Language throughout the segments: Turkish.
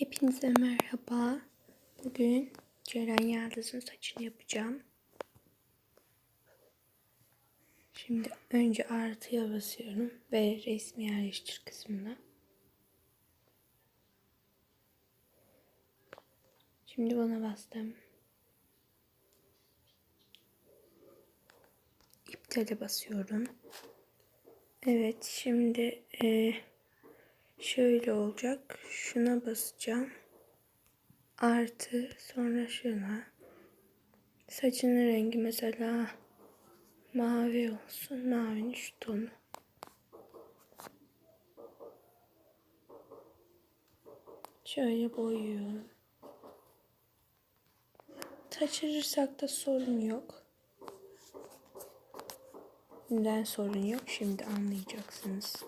Hepinize merhaba. Bugün Ceren Yıldız'ın saçını yapacağım. Şimdi önce artıya basıyorum ve resmi yerleştir kısmına. Şimdi buna bastım. İptale basıyorum. Evet şimdi e, şöyle olacak. Şuna basacağım. Artı sonra şuna. Saçının rengi mesela mavi olsun. Mavinin şu tonu. Şöyle boyuyorum. Taçırırsak da sorun yok. Neden sorun yok şimdi anlayacaksınız.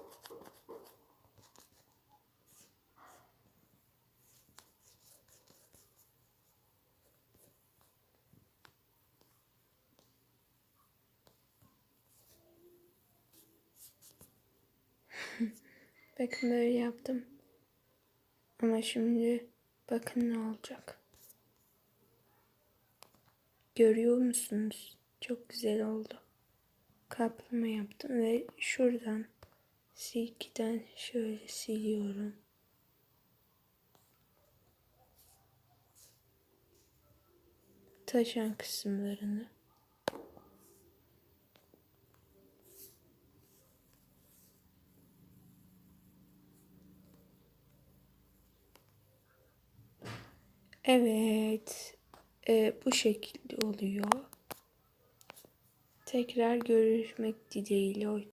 Bakın böyle yaptım. Ama şimdi bakın ne olacak. Görüyor musunuz? Çok güzel oldu. Kaplama yaptım ve şuradan silkiden şöyle siliyorum. Taşan kısımlarını. Evet. Ee, bu şekilde oluyor. Tekrar görüşmek dileğiyle.